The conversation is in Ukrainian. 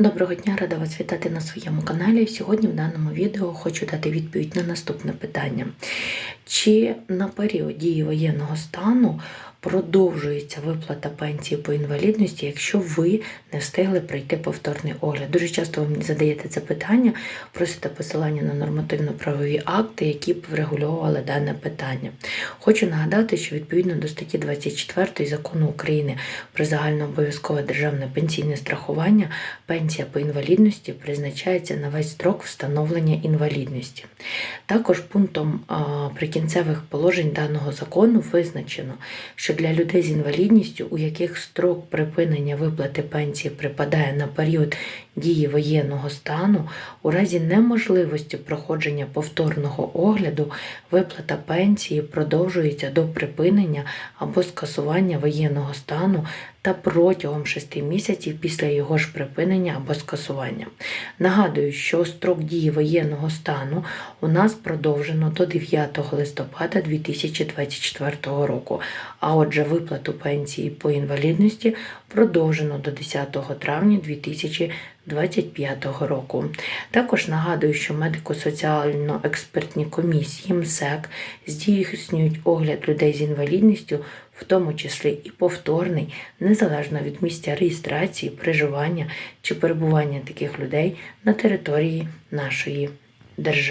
Доброго дня, рада вас вітати на своєму каналі. Сьогодні в даному відео хочу дати відповідь на наступне питання. Чи на період дії воєнного стану продовжується виплата пенсії по інвалідності, якщо ви не встигли пройти повторний огляд? Дуже часто ви мені задаєте це питання, просите посилання на нормативно-правові акти, які б врегульовували дане питання. Хочу нагадати, що відповідно до статті 24 закону України про загальнообов'язкове державне пенсійне страхування пенсія по інвалідності призначається на весь строк встановлення інвалідності. Також пунктом прикінцевих положень даного закону визначено, що для людей з інвалідністю, у яких строк припинення виплати пенсії припадає на період дії воєнного стану, у разі неможливості проходження повторного огляду виплата пенсії продовжується до припинення або скасування воєнного стану та протягом 6 місяців після його ж припинення або скасування. Нагадую, що строк дії воєнного стану у нас продовжено до 9 листопада 2024 року, а отже, виплату пенсії по інвалідності продовжено до 10 травня 2025 року. Також нагадую, що медико-соціально-експертні комісії МСЕК здійснюють огляд людей з інвалідністю, в тому числі і повторний, незалежно від місця реєстрації, проживання чи перебування таких людей на території нашої держави.